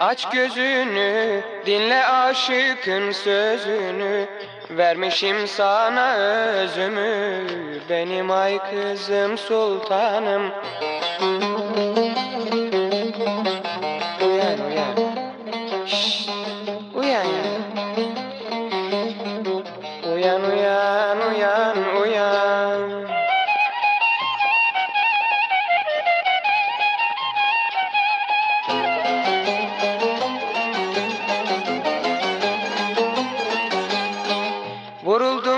Aç gözünü, dinle aşıkın sözünü. Vermişim sana özümü, benim ay kızım sultanım. Uyan uyan. Şşt,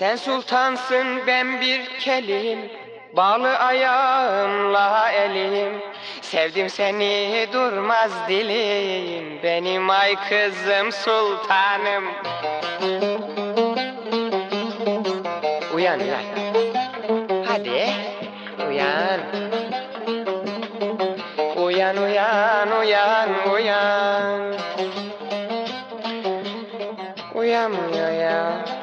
Sen sultansın ben bir kelim. Bağlı ayağımla elim. Sevdim seni durmaz dilim. Benim ay kızım sultanım. Uyan uyan Hadi. Uyan. Uyan uyan uyan uyan. Uyanmıyor ya